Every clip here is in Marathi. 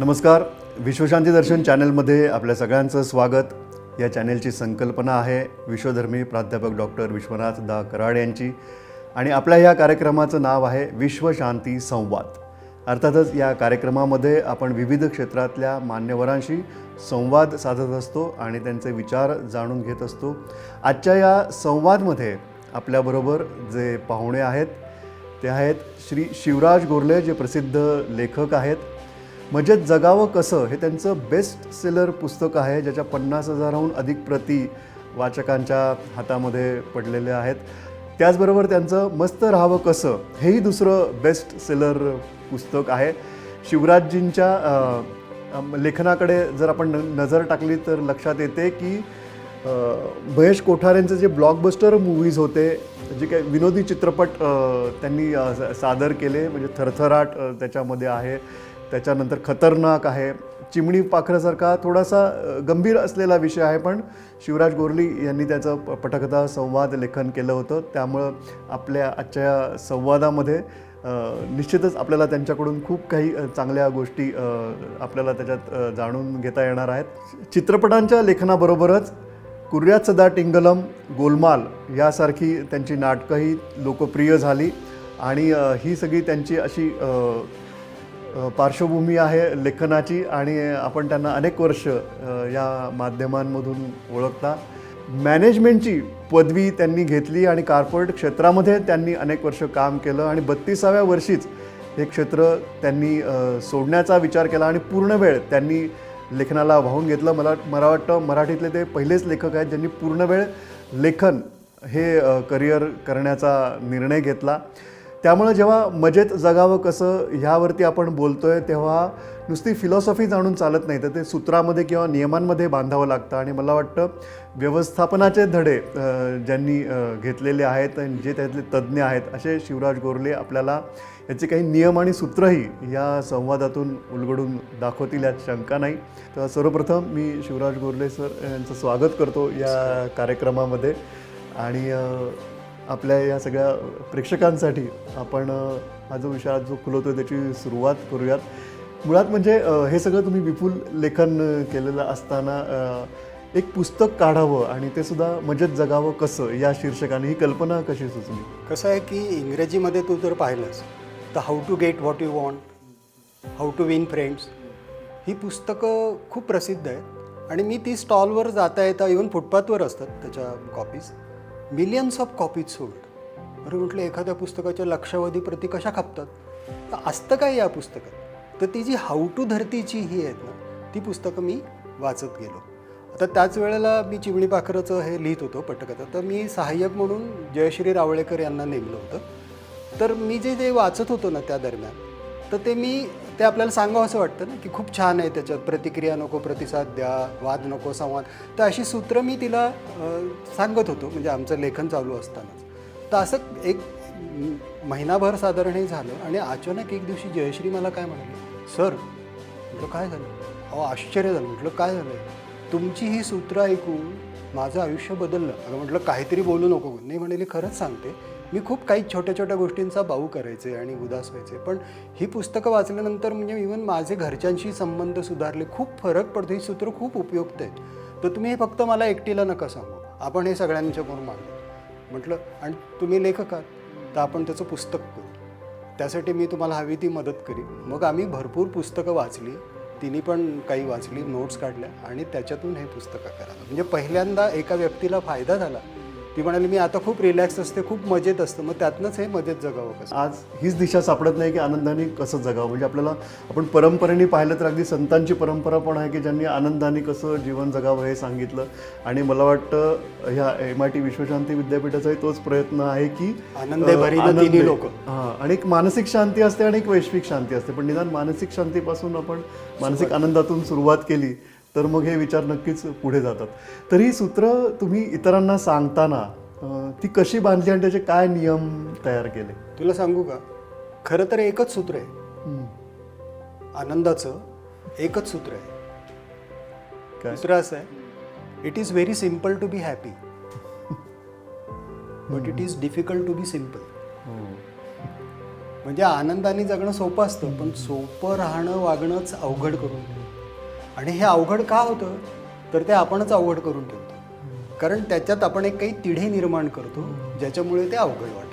नमस्कार. विश्वशांती दर्शन चॅनलमध्ये आपल्या सगळ्यांचं स्वागत. या चॅनेलची संकल्पना आहे विश्वधर्मी प्राध्यापक डॉक्टर विश्वनाथ दा कराड यांची आणि आपल्या या कार्यक्रमाचं नाव आहे विश्वशांती संवाद. अर्थातच या कार्यक्रमामध्ये आपण विविध क्षेत्रातल्या मान्यवरांशी संवाद साधत असतो आणि त्यांचे विचार जाणून घेत असतो. आजच्या या संवादमध्ये आपल्याबरोबर जे पाहुणे आहेत ते आहेत श्री शिवराज गोरले जे प्रसिद्ध लेखक आहेत. म्हणजे जगावं कसं हे त्यांचं बेस्ट सेलर पुस्तक आहे ज्याच्या पन्नास हजाराहून अधिक प्रती वाचकांच्या हातामध्ये पडलेल्या आहेत. त्याचबरोबर त्यांचं मस्त राहावं कसं हेही दुसरं बेस्ट सेलर पुस्तक आहे. शिवराजजींच्या लेखनाकडे जर आपण न- नजर टाकली तर लक्षात येते की महेश कोठारेंचे जे ब्लॉकबस्टर मूवीज होते जे काही विनोदी चित्रपट त्यांनी सादर केले म्हणजे थरथराट त्याच्यामध्ये आहे. त्याच्यानंतर खतरनाक आहे. चिमणी पाखरासारखा थोडासा गंभीर असलेला विषय आहे पण शिवराज गोरली यांनी त्याचं प- पटकथा संवाद लेखन केलं होतं. त्यामुळं आपल्या आजच्या संवादामध्ये निश्चितच आपल्याला त्यांच्याकडून खूप काही चांगल्या गोष्टी आपल्याला त्याच्यात जाणून घेता येणार आहेत. चित्रपटांच्या लेखनाबरोबरच कुर्यात सदा टिंगलम गोलमाल यासारखी त्यांची नाटकंही लोकप्रिय झाली. आणि ही सगळी त्यांची अशी पार्श्वभूमी आहे लेखनाची आणि आपण त्यांना अनेक वर्ष या माध्यमांमधून ओळखता. मॅनेजमेंटची पदवी त्यांनी घेतली आणि कार्पोरेट क्षेत्रामध्ये त्यांनी अनेक वर्ष काम केलं आणि बत्तीसाव्या वर्षीच हे क्षेत्र त्यांनी सोडण्याचा विचार केला आणि पूर्ण वेळ त्यांनी लेखनाला वाहून घेतलं. मला मला वाटतं मराठीतले ते पहिलेच लेखक आहेत ज्यांनी पूर्ण वेळ लेखन हे करिअर करण्याचा निर्णय घेतला. त्यामुळं जेव्हा मजेत जगावं कसं ह्यावरती आपण बोलतो आहे तेव्हा नुसती फिलॉसॉफी जाणून चालत नाही. तर ते सूत्रामध्ये किंवा नियमांमध्ये बांधावं लागतं. आणि मला वाटतं व्यवस्थापनाचे धडे ज्यांनी घेतलेले आहेत आणि जे त्यातले तज्ज्ञ आहेत असे शिवराज गोरले आपल्याला याचे काही नियम आणि सूत्रही या संवादातून उलगडून दाखवतील यात शंका नाही. तर सर्वप्रथम मी शिवराज गोरले सर यांचं स्वागत करतो या कार्यक्रमामध्ये. आणि आपल्या या सगळ्या प्रेक्षकांसाठी आपण हा जो विषय आज जो खुलवतो त्याची सुरुवात करूयात. मुळात म्हणजे हे सगळं तुम्ही विपुल लेखन केलेलं असताना एक पुस्तक काढावं आणि ते सुद्धा मजेत जगावं कसं या शीर्षकाने ही कल्पना कशी सुचली कसं आहे की इंग्रजीमध्ये तू जर पाहिलंस तर how to get what you want how to win friends ही पुस्तकं खूप प्रसिद्ध आहेत. आणि मी ती स्टॉलवर जाता येता इवन फुटपाथवर असतात त्याच्या copies millions of copies sold अरे म्हटलं एखाद्या पुस्तकाच्या लक्षावधी प्रती कशा खपतात तर असतं काय या पुस्तकात. तर ती जी हाऊ टू धरतीची ही आहेत ना ती पुस्तकं मी वाचत गेलो. आता त्याच वेळेला मी चिमणी पाखराचं हे लिहित होतो पटकथा. तर मी सहाय्यक म्हणून जयश्री रावळेकर यांना नेमलं होतं. तर मी जे जे वाचत होतो ना त्या दरम्यान तर ते मी ते आपल्याला सांगावं असं वाटतं ना की खूप छान आहे त्याच्यात प्रतिक्रिया नको प्रतिसाद द्या वाद नको संवाद. तर अशी सूत्रं मी तिला सांगत होतो म्हणजे आमचं लेखन चालू असतानाच. तर असं एक महिनाभर साधारण हे झालं आणि अचानक एक दिवशी जयश्री मला काय म्हणाली सर म्हटलं काय झालं? अहो आश्चर्य झालं. म्हटलं काय झालं? तुमची ही सूत्र ऐकून माझं आयुष्य बदललं. अगं म्हटलं काहीतरी बोलू नको. नाही म्हणाली खरंच सांगते. मी खूप काही छोट्या छोट्या गोष्टींचा बाऊ करायचे आणि उदास व्हायचे. पण ही पुस्तकं वाचल्यानंतर म्हणजे इवन माझे घरच्यांशी संबंध सुधारले. खूप फरक पडतो. ही सूत्र खूप उपयुक्त आहेत. तर तुम्ही हे फक्त मला एकटीला नका सांगू. आपण हे सगळ्यांच्या समोर म्हटलं आणि तुम्ही लेखक आहात तर आपण त्याचं पुस्तक करू. त्यासाठी मी तुम्हाला हवी ती मदत करीन. मग आम्ही भरपूर पुस्तकं वाचली. तिने पण काही वाचली नोट्स काढल्या आणि त्याच्यातून हे पुस्तकं करायला म्हणजे पहिल्यांदा एका व्यक्तीला फायदा झाला. ती म्हणाली मी आता खूप रिलॅक्स असते खूप मजेत असतं. मग त्यातनंच हे मजेत जगावं कसं? आज हीच दिशा सापडत नाही की आनंदाने कसं जगावं. म्हणजे आपल्याला आपण परंपरेने पाहिलं तर अगदी संतांची परंपरा पण आहे की ज्यांनी आनंदाने कसं जीवन जगावं हे सांगितलं. आणि मला वाटतं ह्या एम आय टी विश्वशांती विद्यापीठाचाही तोच प्रयत्न आहे की आनंदे. लोकं. हां आणि एक मानसिक शांती असते आणि एक वैश्विक शांती असते. पण निदान मानसिक शांतीपासून आपण मानसिक आनंदातून सुरुवात केली तर मग हे विचार नक्कीच पुढे जातात तर ही सूत्र तुम्ही इतरांना सांगताना ती कशी बांधली आणि त्याचे काय नियम तयार केले तुला सांगू का खरं तर एकच सूत्र आहे. आनंदाचं एकच सूत्र आहे काय? दुसरं असं आहे it is very simple to be happy but it is difficult to be simple. म्हणजे आनंदाने जगणं सोपं असतं पण सोपं राहणं वागणंच अवघड करून आणि हे अवघड का होतं? तर ते आपणच अवघड करून ठेवतो. कारण त्याच्यात आपण एक काही तिढे निर्माण करतो ज्याच्यामुळे ते अवघड लागतं.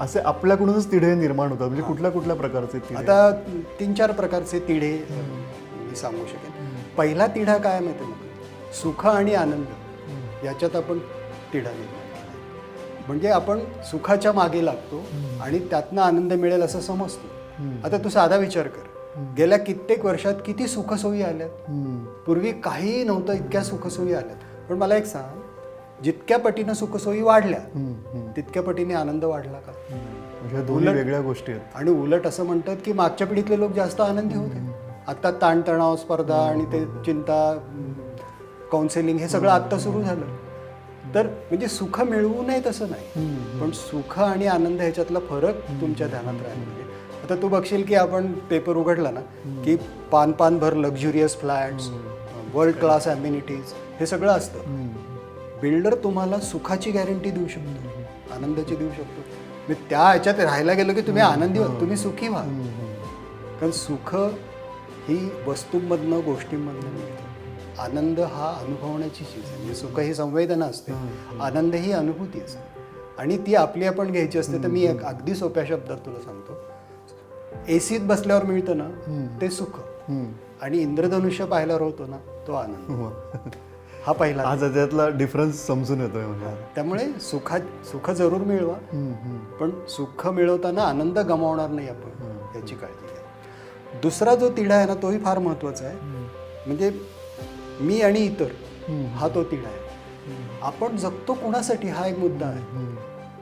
असे आपल्याकडूनच तिढे निर्माण होतात म्हणजे कुठल्या कुठल्या प्रकारचे आता तीन चार प्रकारचे तिढे मी सांगू शकेन. पहिला तिढा काय माहिती मग? सुख आणि आनंद. याच्यात आपण तिढा निर्माण. म्हणजे आपण सुखाच्या मागे लागतो आणि त्यातनं आनंद मिळेल असं समजतो. आता तू साधा विचार कर. गेल्या कित्येक वर्षात किती सुखसोयी आल्यात. पूर्वी काहीही नव्हतं इतक्या सुखसोयी आल्यात. पण मला एक सांग जितक्या पटीनं सुखसोयी वाढल्या. तितक्या पटीने आनंद वाढला का? म्हणजे दोन्ही वेगळ्या गोष्टी आहेत. आणि उलट असं म्हणतात की मागच्या पिढीतले लोक जास्त आनंदी होते. आता ताणतणाव स्पर्धा आणि ते चिंता काउन्सिलिंग हे सगळं आत्ता सुरू झालं. तर म्हणजे सुख मिळवू नये तसं नाही. पण सुख आणि आनंद ह्याच्यातला फरक तुमच्या ध्यानात पाहिजे आता तू बघशील की आपण पेपर उघडला ना की पान पान भर luxurious flats world class amenities हे सगळं असतं. बिल्डर तुम्हाला सुखाची गॅरंटी देऊ शकतो आनंदाची देऊ शकतो. मी त्या ह्याच्यात राहायला गेलो की तुम्ही आनंदी व्हा तुम्ही सुखी व्हा. कारण सुख ही वस्तूंमधनं गोष्टींमधनं मिळतं. आनंद हा अनुभवण्याची चीज आहे. म्हणजे सुख ही संवेदना असते. आनंद ही अनुभूती असते. आणि ती आपली आपण घ्यायची असते तर मी एक अगदी सोप्या शब्दात तुला सांगतो. एसीत बसल्यावर मिळतं ना ते सुख. आणि इंद्रधनुष्य पाहिल्यावर होतो ना तो आनंद. हो. हा पहिला. आज त्यातला डिफरन्स समजून येतोय त्यामुळे सुखा सुख जरूर मिळवा. पण सुख मिळवताना आनंद गमावणार नाही आपण याची काळजी घ्या. दुसरा जो तिढा आहे ना तोही फार महत्त्वाचा आहे. म्हणजे मी आणि इतर हा तो तिढा आहे. आपण जगतो कुणासाठी हा एक मुद्दा आहे.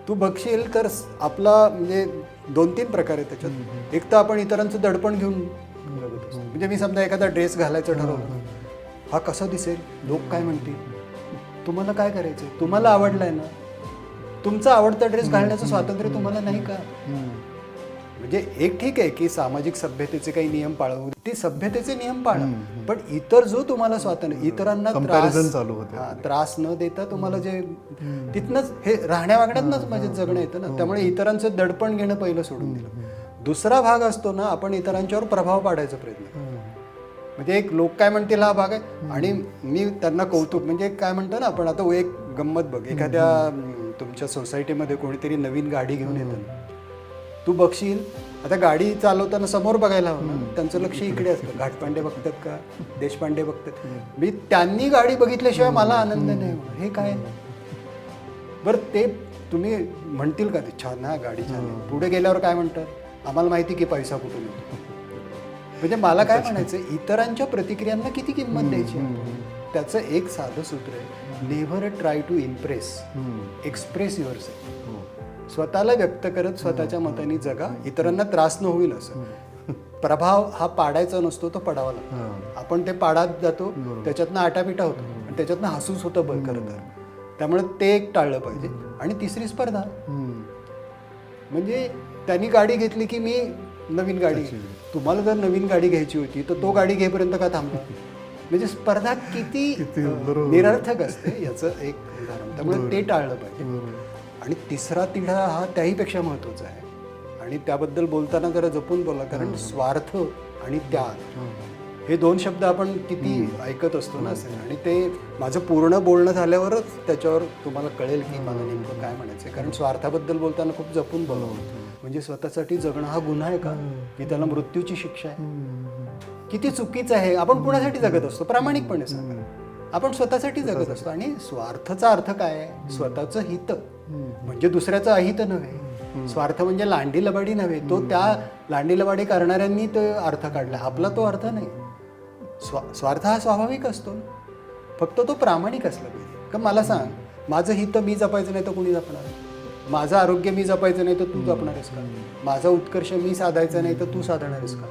तू बघशील तर आपला म्हणजे दोन तीन प्रकार आहे त्याच्यात. एक तर आपण इतरांचं दडपण घेऊन म्हणजे मी समजा एखादा ड्रेस घालायचं ठरवलं. हा. कसा दिसेल? लोक काय म्हणतील? तुम्हाला काय करायचं तुम्हाला आवडलाय ना? तुमचा आवडता ड्रेस घालण्याचं स्वातंत्र्य तुम्हाला नाही का? म्हणजे एक ठीक आहे की सामाजिक सभ्यतेचे काही नियम पाळवू. ते सभ्यतेचे नियम पाळा. पण इतर जो तुम्हाला स्वातंत्र्य इतरांना त्रास चालू होते. हा, त्रास न देता तुम्हाला जे तिथनंच हे राहण्या वागण्यातनंच म्हणजे जगणं येतं हो. ना त्यामुळे इतरांचं दडपण घेणं पहिलं सोडून दिलं. दुसरा भाग असतो ना आपण इतरांच्यावर प्रभाव पाडायचा प्रयत्न. म्हणजे एक लोक काय म्हणतील हा भाग आहे? आणि मी त्यांना कौतुक म्हणजे काय म्हणतो ना आपण आता एक गंमत बघ. एखाद्या तुमच्या सोसायटीमध्ये कोणीतरी नवीन गाडी घेऊन येतं ना. तू बघशील. आता गाडी चालवताना समोर बघायला हवं ना. त्यांचं लक्ष इकडे असतं. घाटपांडे बघतात का? देशपांडे बघतात. मी त्यांनी गाडी बघितल्याशिवाय मला आनंद नाही हे काय? बरं ते तुम्ही म्हणतील का ते? छान हा गाडी छान. पुढे गेल्यावर काय म्हणतात? आम्हाला माहिती की पैसा कुठून येतो. म्हणजे मला काय म्हणायचं? इतरांच्या प्रतिक्रियांना किती किंमत द्यायची त्याचं एक साधं सूत्र आहे. Never try to impress express yourself. स्वतःला व्यक्त करत स्वतःच्या मताने जगा इतरांना त्रास न होईल असं. प्रभाव हा पाडायचा नसतो तो पडावा लागतो. आपण ते पाडात जातो त्याच्यातनं आटापिटा होतो. आणि त्याच्यातनं हसूच होतं बरं खरं तर. त्यामुळे ते एक टाळलं पाहिजे. आणि तिसरी स्पर्धा. म्हणजे त्यांनी गाडी घेतली की मी नवीन गाडी. तुम्हाला जर नवीन गाडी घ्यायची होती तर तो गाडी घेईपर्यंत का थांबला? म्हणजे स्पर्धा किती निरर्थक असते याचं एक उदाहरण. त्यामुळे ते टाळलं पाहिजे. आणि तिसरा तिढा हा त्याहीपेक्षा महत्त्वाचा आहे. आणि त्याबद्दल बोलताना जरा जपून बोला कारण स्वार्थ आणि त्याग हे दोन शब्द आपण किती ऐकत असतो ना असे. आणि ते माझं पूर्ण बोलणं झाल्यावरच त्याच्यावर तुम्हाला कळेल की मला नेमकं काय म्हणायचं कारण स्वार्थाबद्दल बोलताना खूप जपून बोला. म्हणजे स्वतःसाठी जगणं हा गुन्हा आहे का? की त्याला मृत्यूची शिक्षा आहे? किती चुकीचं आहे? आपण कुणासाठी जगत असतो? प्रामाणिकपणे सांगा. आपण स्वतःसाठी जगत असतो. आणि स्वार्थाचा अर्थ काय आहे? स्वतःचं हित. म्हणजे दुसऱ्याचं अहित नव्हे. स्वार्थ म्हणजे लांडी लबाडी नव्हे. तो त्या लांडी लबाडी करणाऱ्यांनी तो अर्थ काढला. आपला तो अर्थ नाही. स्वा स्वार्थ हा स्वाभाविक असतो. फक्त तो प्रामाणिक असला पाहिजे. का मला सांग माझं हित मी जपायचं नाही तर कोणी जपणार? माझं आरोग्य मी जपायचं नाही तर तू जपणार आहेस का? माझा उत्कर्ष मी साधायचा नाही तर तू साधणार आहेस का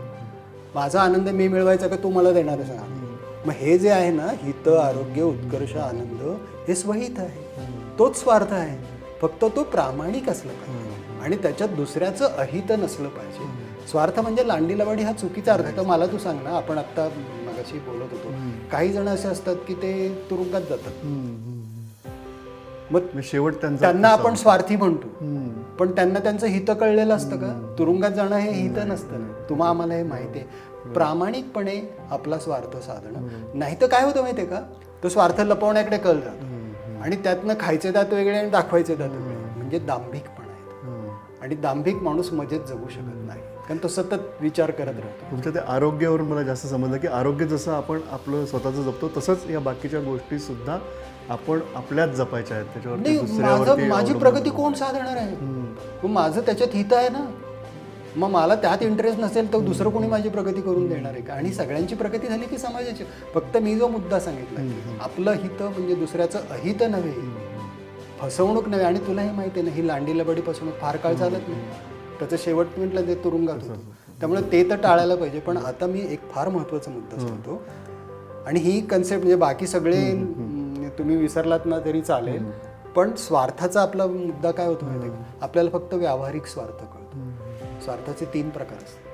माझा आनंद मी मिळवायचा का तू मला देणार आहेस का मग हे जे आहे ना हित आरोग्य उत्कर्ष आनंद हे स्वहित आहे. तोच स्वार्थ आहे. फक्त तो प्रामाणिक असला पाहिजे. आणि त्याच्यात दुसऱ्याचं अहित नसलं पाहिजे. स्वार्थ म्हणजे लांडी लवाडी हा चुकीचा अर्थ. आहे. तर मला तू सांग ना आपण आत्ता मगाशी बोलत होतो. काही जण असे असतात की ते तुरुंगात जातात. मग म्हणजे शेवट त्यांचा त्यांना आपण स्वार्थी म्हणतो. पण त्यांना त्यांचं हित कळलेलं असतं का? तुरुंगात जाणं हे हित नसतं ना. तुम्हा आम्हाला हे माहिती आहे. प्रामाणिकपणे आपला स्वार्थ साधणं. नाही तर काय होतं माहितीये का? तो स्वार्थ लपवण्याकडे कल जातो आणि त्यातनं खायचे दात वेगळे आणि दाखवायचे दात वेगळे. म्हणजे दांभिकपणा आहे हं. आणि दांभिक माणूस मजेत जगू शकत नाही. कारण तो सतत विचार करत राहतो. तुमच्या त्या आरोग्यावरून मला जास्त समजलं की आरोग्य जसं आपण आपलं स्वतःचं जपतो तसंच या बाकीच्या गोष्टी सुद्धा आपण आपल्याच जपायच्या आहेत. त्याच्यावरती नाही माझं प्रगती कोण साधणार आहे? माझं त्याच्यात हित आहे ना? मग मला त्यात इंटरेस्ट नसेल तर दुसरं कोणी माझी प्रगती करून देणार आहे का? आणि सगळ्यांची प्रगती झाली की समाजाची. फक्त मी जो मुद्दा सांगितला आपलं हित म्हणजे दुसऱ्याचं अहित नव्हे फसवणूक नव्हे आणि तुला हे माहिती आहे ना ही लांडी लबडी फसवणूक फार काळ चालत नाही. त्याचं शेवट म्हटलं ते तुरुंगात होतं. त्यामुळे ते तर टाळायला पाहिजे पण आता मी एक फार महत्त्वाचा मुद्दा सांगतो. आणि ही कन्सेप्ट म्हणजे बाकी सगळे तुम्ही विसरलात ना तरी चालेल. पण स्वार्थाचा आपला मुद्दा काय होतो माहिती? आपल्याला फक्त व्यावहारिक स्वार्थ कळतो. स्वार्थाचे तीन प्रकार असतात.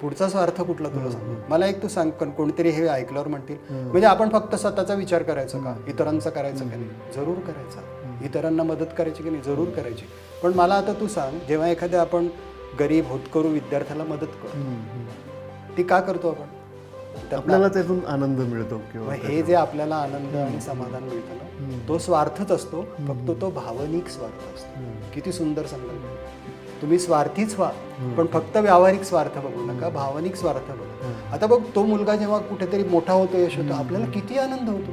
पुढचा स्वार्थ कुठला तुला सांग? मला एक तू सांग कोण- कोणीतरी हे ऐकल्यावर म्हणतील म्हणजे आपण फक्त स्वतःचा विचार करायचा का? इतरांचा करायचा का नाही? जरूर करायचा. इतरांना मदत करायची की नाही? जरूर करायची. पण मला आता तू सांग जेव्हा एखाद्या आपण गरीब होतकरू विद्यार्थ्याला मदत करतो ती का करतो आपण? आपल्याला त्यातून आनंद मिळतो किंवा हे जे आपल्याला आनंद आणि समाधान मिळतं ना तो स्वार्थच असतो फक्त तो भावनिक स्वार्थ असतो. किती सुंदर संकल्प तुम्ही स्वार्थीच व्हा पण फक्त व्यावहारिक स्वार्थ बघू नका भावनिक स्वार्थ बघा आता बघ तो मुलगा जेव्हा कुठेतरी मोठा होतो यश होतो आपल्याला किती आनंद होतो.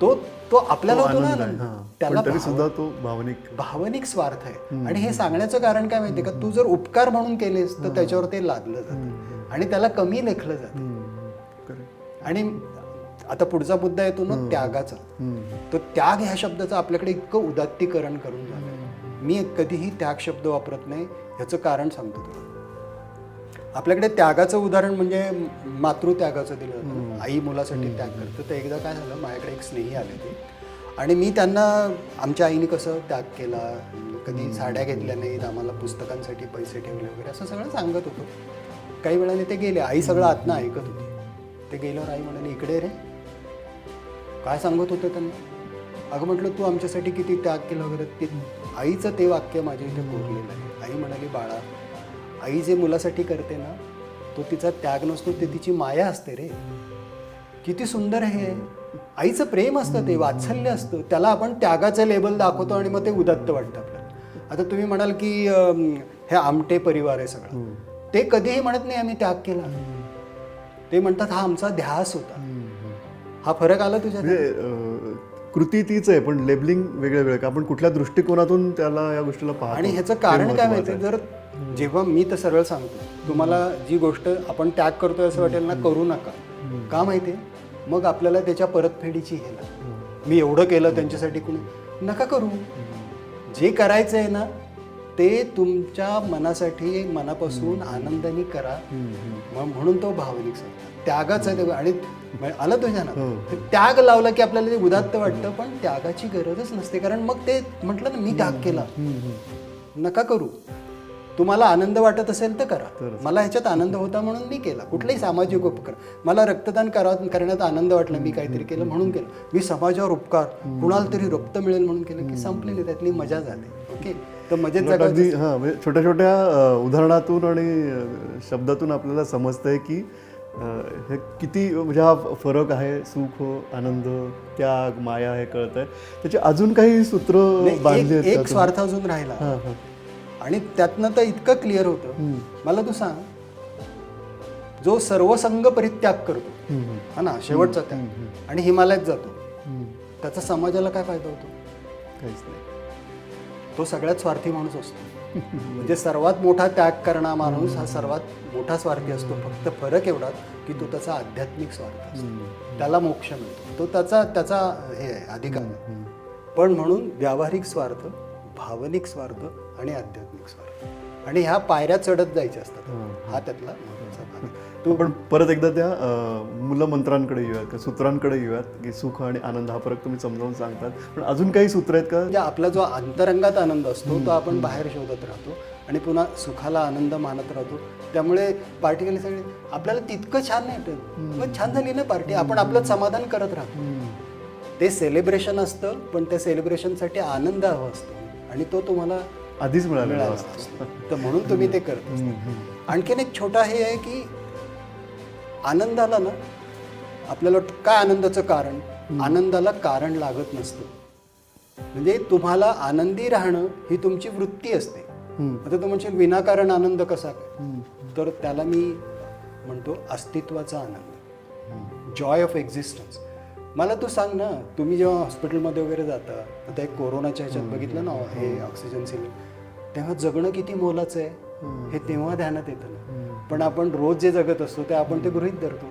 तो तो आपल्याला होतो ना आनंद. त्याला सुद्धा तो भावनिक भावनिक स्वार्थ आहे. आणि हे सांगण्याचं कारण काय माहितीये का? तू जर उपकार म्हणून केलेस तर त्याच्यावर ते लादलं जातं. आणि त्याला कमी लेखलं जातं. आणि आता पुढचा मुद्दा येतो ना त्यागाचा. तर त्याग ह्या शब्दाचं आपल्याकडे इतकं उदात्तीकरण करून झालंय मी कधीही त्याग शब्द वापरत नाही ह्याचं कारण सांगतो तुला. आपल्याकडे त्यागाचं उदाहरण म्हणजे मातृत्यागाचं दिलं जातं. आई मुलासाठी त्याग करतं. तर एकदा काय झालं माझ्याकडे एक स्नेही आले ते आणि मी त्यांना आमच्या आईने कसं त्याग केला कधी साड्या घेतल्या नाहीत आम्हाला पुस्तकांसाठी पैसे ठेवले वगैरे असं सगळं सांगत होतो. काही वेळाने ते गेले. आई सगळं आतनं ऐकत होती. ते गेल्यावर आई म्हणाली इकडे रे. काय सांगत होतं त्यांना? अगं म्हटलं तू आमच्यासाठी किती त्याग केला वगैरे? ते आईचं ते वाक्य माझ्या इथे कोरलेलं आहे. आई म्हणाली बाळा आई जे मुलासाठी करते ना तो तिचा त्याग नसतो ते तिची माया असते रे. किती सुंदर आहे हे. आईचं प्रेम असतं ते वात्सल्य असतं. त्याला आपण त्यागाचं लेबल दाखवतो आणि मग ते उदत्त वाटतं आपल्याला आता तुम्ही म्हणाल की हे आमटे परिवार आहे सगळं. ते कधीही म्हणत नाही आम्ही त्याग केला. ते म्हणतात हा आमचा ध्यास होता. हा फरक आला तुझ्या म्हणजे कृती तीच आहे पण लेबलिंग वेगळं वेगळं. का आपण कुठल्या दृष्टिकोनातून त्याला या गोष्टीला पाहतो. आणि ह्याचं कारण काय माहिती जर जेव्हा मी तर सरळ सांगतो तुम्हाला जी गोष्ट आपण त्याग करतोय असं वाटेल ना करू नका. का माहितीये? मग आपल्याला त्याच्या परतफेडीची हे लागते. मी एवढं केलं त्यांच्यासाठी कुणी नका करू. जे करायचं आहे ना ते तुमच्या मनासाठी मनापासून आनंदाने करा. म्हणून तो भावनिक सांगतात त्यागाच आहे आणि आलं तुझ्या ना ते त्याग लावला की आपल्याला ते उदात्त वाटतं पण त्यागाची गरजच नसते. कारण मग ते म्हटलं ना मी त्याग केला. नका करू. तुम्हाला आनंद वाटत असेल तर करा. मला ह्याच्यात आनंद होता म्हणून मी केला. कुठलाही सामाजिक उपकार. मला रक्तदान करा करण्यात आनंद वाटला. मी काहीतरी केलं म्हणून केलं. मी समाजावर उपकार. कुणाला तरी रक्त मिळेल म्हणून केलं की संपलेली त्यातली मजा झाली. ओके? तर मजेत हां म्हणजे छोट्या छोट्या उदाहरणातून आणि शब्दातून आपल्याला समजतंय की हे किती म्हणजे हा फरक आहे. सुख आनंद त्याग माया हे कळत आहे त्याचे अजून काही सूत्र बांधले एक- स्वार्थ अजून राहिला. आणि त्यातनं तर इतकं क्लिअर होतं. मला तू सांग जो सर्वसंग परित्याग करतो हा ना शेवटचा त्याग. आणि हिमालयात जातो. त्याचा समाजाला काय फायदा होतो? काहीच नाही. तो सगळ्यात स्वार्थी माणूस असतो. म्हणजे सर्वात मोठा त्याग करणारा माणूस हा सर्वात मोठा स्वार्थी असतो. फक्त फरक एवढाच की तो त्याचा आध्यात्मिक स्वार्थ असतो. त्याला मोक्ष मिळतो. तो त्याचा त्याचा हे आहे अधिकार पण म्हणून व्यावहारिक स्वार्थ भावनिक स्वार्थ आणि आध्यात्मिक स्वार्थ. आणि ह्या पायऱ्या चढत जायच्या असतात. हा त्यातला महत्त्वाचा भाग. तो पण परत एकदा त्या अं, मूलमंत्रांकडे येऊयात का? सूत्रांकडे येऊयात की सुख आणि आनंद हा फरक तुम्ही समजावून सांगतात. पण अजून काही सूत्र आहेत का? म्हणजे आपला जो अंतरंगात आनंद असतो तो आपण बाहेर शोधत राहतो आणि पुन्हा सुखाला आनंद मानत राहतो. त्यामुळे पार्टी सगळे आपल्याला तितकं छान नाही मग छान झाली ना पार्टी. आपण आपलं समाधान करत राहतो. ते सेलिब्रेशन असतं पण त्या सेलिब्रेशनसाठी आनंद हवा असतो. आणि तो तुम्हाला आधीच मिळालेला असतो. तर म्हणून तुम्ही ते करत. आणखीन एक छोटा हे आहे की आनंदाला ना आपल्याला काय आनंदाचं कारण? आनंदाला कारण लागत नसतं. म्हणजे तुम्हाला आनंदी राहणं ही तुमची वृत्ती असते. आता तू म्हणशील विनाकारण आनंद कसा काय? तर त्याला मी म्हणतो अस्तित्वाचा आनंद. जॉय ऑफ एक्झिस्टन्स मला तू सांग ना तुम्ही जेव्हा हॉस्पिटलमध्ये वगैरे जाता आता एक कोरोनाच्या ह्याच्यात बघितलं ना हे ऑक्सिजन सिलेंडर तेव्हा जगणं किती मोलाचं आहे हे तेव्हा ध्यानात येतं ना. पण आपण रोज जे जगत असतो ते आपण ते गृहीत धरतो.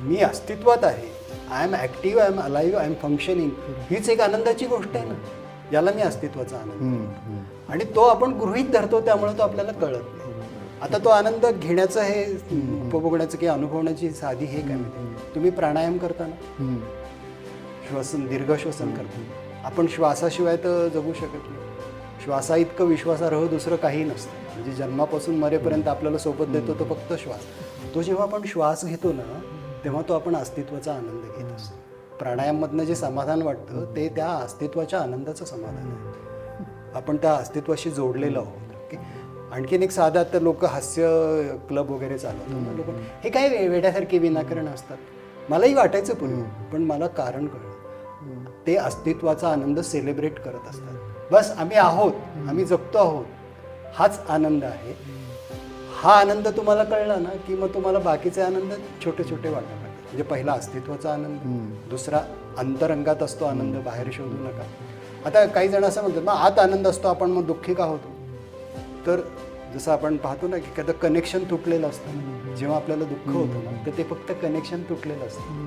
मी अस्तित्वात आहे. I am active I am alive I am functioning हीच एक आनंदाची गोष्ट आहे ना. याला मी अस्तित्वाचा आनंद आणि तो आपण गृहीत धरतो त्यामुळे तो आपल्याला कळत नाही. आता तो आनंद घेण्याचं हे उपभोगण्याचं किंवा अनुभवण्याची साधी हे काय माहिती? तुम्ही प्राणायाम करताना श्वसन दीर्घ श्वसन करतो. आपण श्वासाशिवाय तर जगू शकत नाही. श्वासा इतकं विश्वासार्ह दुसरं काही नसतं. म्हणजे जन्मापासून मरेपर्यंत आपल्याला सोबत देतो तो फक्त श्वास. तो जेव्हा आपण श्वास घेतो ना तेव्हा तो आपण अस्तित्वाचा आनंद घेत असतो. प्राणायाममधनं जे समाधान वाटतं ते त्या अस्तित्वाच्या आनंदाचं समाधान आहे. आपण त्या अस्तित्वाशी जोडलेलो आहोत. ओके? आणखीन एक साधा तर लोक हास्य क्लब वगैरे चालवतात. ना लोक हे काय वेड्यासारखे विनाकारण असतात. मलाही वाटायचं पूर्वी पण मला कारण कळलं. ते अस्तित्वाचा आनंद सेलिब्रेट करत असतात. बस आम्ही आहोत आम्ही जगतो आहोत. हाच आनंद आहे. हा आनंद तुम्हाला कळला ना की मग तुम्हाला बाकीचे आनंद छोटे छोटे वाटायला लागतात म्हणजे पहिला अस्तित्वाचा आनंद दुसरा अंतरंगात असतो आनंद बाहेर शोधू नका. आता काही जण असं म्हणतात मग आत आनंद असतो आपण मग दुःखी का होतो? तर जसं आपण पाहतो ना की एखादं कनेक्शन तुटलेलं असतं. जेव्हा आपल्याला दुःख होतं ना तर ते फक्त कनेक्शन तुटलेलं असतं.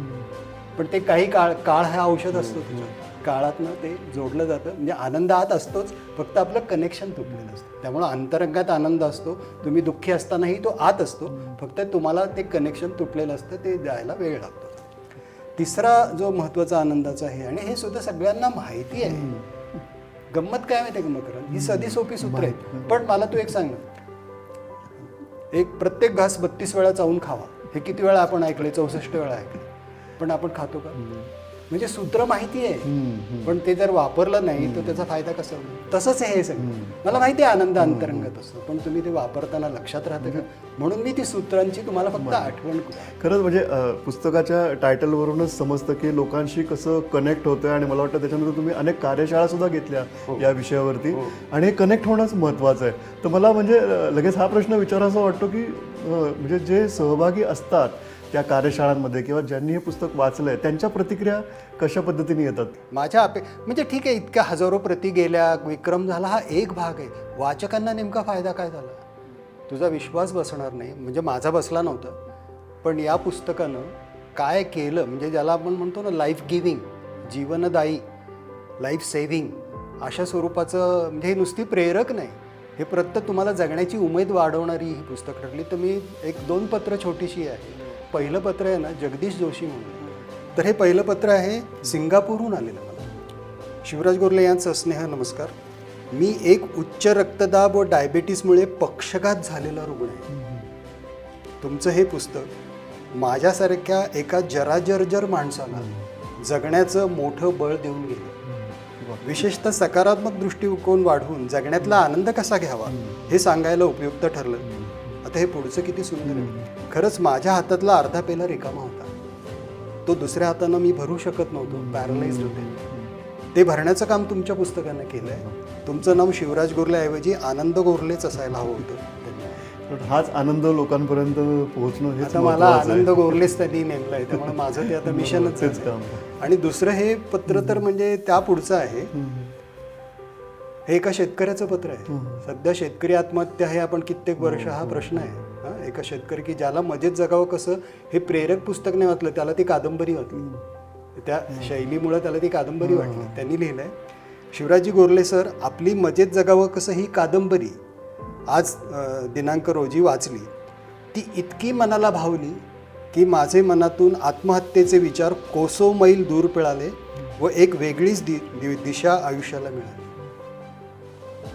पण ते काही काळ काळ हा औषध असतो त्याच्यात. काळातनं ते जोडलं जातं. म्हणजे आनंद आत असतोच. फक्त आपलं कनेक्शन तुटलेलं असतं. त्यामुळं अंतरंगात आनंद असतो. तुम्ही दुःखी असतानाही तो आत असतो. फक्त तुम्हाला ते कनेक्शन तुटलेलं असतं. ते द्यायला वेळ लागतो. तिसरा जो महत्त्वाचा आनंदाचा आहे आणि हे सुद्धा सगळ्यांना माहिती आहे. गंमत काय माहिती आहे का मकरंद? ही सधी सोपी सूत्र आहेत पण मला तू एक सांग एक प्रत्येक घास बत्तीस वेळा चावून खावा. हे किती वेळा आपण ऐकले चौसष्ट वेळा ऐकले पण आपण खातो का? म्हणजे सूत्र माहिती आहे. पण ते जर वापरलं नाही तर त्याचा फायदा कसा होईल? तसंच आहे हे सगळं. मला माहिती आहे आनंद अंतरंगात असतो पण तुम्ही ते वापरताना लक्षात राहतं का? म्हणून मी ती सूत्रांची तुम्हाला फक्त आठवण खरंच म्हणजे पुस्तकाच्या टायटलवरूनच समजतं की लोकांशी कसं कनेक्ट होतं आणि मला वाटतं त्याच्यानंतर तुम्ही अनेक कार्यशाळा सुद्धा घेतल्या या विषयावरती. आणि हे कनेक्ट होणंच महत्त्वाचं आहे. तर मला म्हणजे लगेच हा प्रश्न विचारायचा वाटतो की म्हणजे जे सहभागी असतात त्या कार्यशाळांमध्ये किंवा ज्यांनी हे पुस्तक वाचलंय त्यांच्या प्रतिक्रिया कशा पद्धतीने येतात? माझ्या अपे म्हणजे ठीक आहे इतक्या हजारो प्रती गेल्या विक्रम झाला हा एक भाग आहे. वाचकांना नेमका फायदा काय झाला? तुझा विश्वास बसणार नाही म्हणजे माझा बसला नव्हता. पण या पुस्तकानं काय केलं म्हणजे ज्याला आपण म्हणतो ना लाईफ गिविंग जीवनदायी लाईफ सेव्हिंग अशा स्वरूपाचं म्हणजे हे नुसती प्रेरक नाही. हे प्रत्येक तुम्हाला जगण्याची उमेद वाढवणारी ही पुस्तक ठरली तर मी एक दोन पत्र छोटीशी आहे. पहिलं पत्र आहे ना जगदीश जोशी म्हणून. तर हे पहिलं पत्र आहे सिंगापूरहून आलेलं मला. शिवराज गोरले यांचं स्नेह नमस्कार. मी एक उच्च रक्तदाब व डायबेटीसमुळे पक्षघात झालेला रुग्ण आहे. तुमचं हे पुस्तक माझ्यासारख्या एका जराजर्जर माणसाला जगण्याचं मोठं बळ देऊन गेलं. विशेषतः सकारात्मक दृष्टिकोन वाढवून जगण्यातला आनंद कसा घ्यावा हे सांगायला उपयुक्त ठरलं. आता हे पुढचं किती सुंदर आहे. खरंच माझ्या हातातला अर्धा पेला रिकामा होता. तो दुसऱ्या हातानं मी भरू शकत नव्हतो पॅरलाइज होते. ते भरण्याचं काम तुमच्या पुस्तकानं केलं आहे तुमचं नाव शिवराज गोरलेऐवजी आनंद गोरलेच असायला हवं होतं. पण हाच आनंद लोकांपर्यंत पोहोचणं हेच आता मला. आनंद गोरलेच त्यांनी नेमलं आहे त्यामुळे माझं ते आता मिशनच. काम आणि दुसरं हे पत्र तर म्हणजे त्या पुढचं आहे. हे एका शेतकऱ्याचं पत्र आहे. सध्या शेतकरी आत्महत्या हे आपण कित्येक वर्ष हा प्रश्न आहे. एका शेतकरी की ज्याला मजेत जगावं कसं हे प्रेरक पुस्तक नाही वाचलं त्याला ती कादंबरी वाचली त्या शैलीमुळे त्याला ती कादंबरी वाटली. त्यांनी लिहिलंय शिवराजी गोरले सर आपली मजेत जगावं कसं ही कादंबरी आज दिनांक रोजी वाचली. ती इतकी मनाला भावली की माझे मनातून आत्महत्येचे विचार कोसो मैल दूर पिळाले व एक वेगळीच दि- दिशा आयुष्याला मिळाली.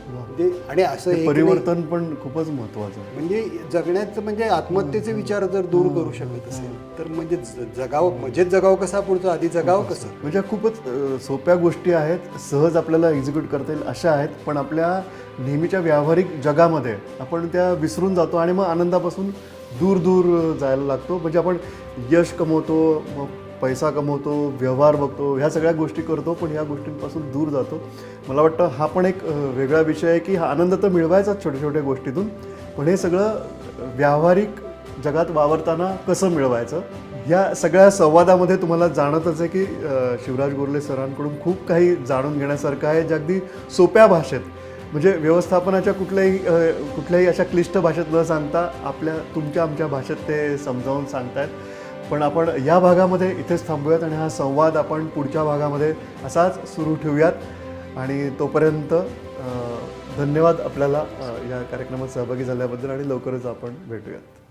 म्हणजे आणि असं परिवर्तन पण खूपच महत्वाचं आहे. म्हणजे जगण्याचं म्हणजे आत्महत्येचे विचार जर दूर करू शकत असेल तर म्हणजे ज- जगावं म्हणजे जगावं कसा पुढचं? आधी जगावं कसं? म्हणजे खूपच सोप्या गोष्टी आहेत सहज आपल्याला एक्झिक्यूट करता येईल अशा आहेत पण आपल्या नेहमीच्या व्यावहारिक जगामध्ये आपण त्या विसरून जातो आणि मग आनंदापासून दूर दूर जायला लागतो. म्हणजे आपण यश कमवतो मग पैसा कमवतो व्यवहार बघतो ह्या सगळ्या गोष्टी करतो पण ह्या गोष्टींपासून दूर जातो. मला वाटतं हा पण एक वेगळा विषय आहे की हा आनंद तर मिळवायचाच छोट्या छोट्या गोष्टीतून पण हे सगळं व्यावहारिक जगात वावरताना कसं मिळवायचं? या सगळ्या संवादामध्ये तुम्हाला जाणतच आहे की शिवराज गोरले सरांकडून खूप काही जाणून घेण्यासारखं आहे जे अगदी सोप्या भाषेत म्हणजे व्यवस्थापनाच्या कुठल्याही कुठल्याही अशा क्लिष्ट भाषेत न सांगता आपल्या तुमच्या आमच्या भाषेत ते समजावून सांगतायत. पण आपण या भागामध्ये इथेच थांबूयात आणि हा संवाद आपण पुढच्या भागामध्ये असाच सुरू ठेवूयात. आणि तोपर्यंत धन्यवाद आपल्याला या कार्यक्रमात सहभागी झाल्याबद्दल आणि लवकरच आपण भेटूयात.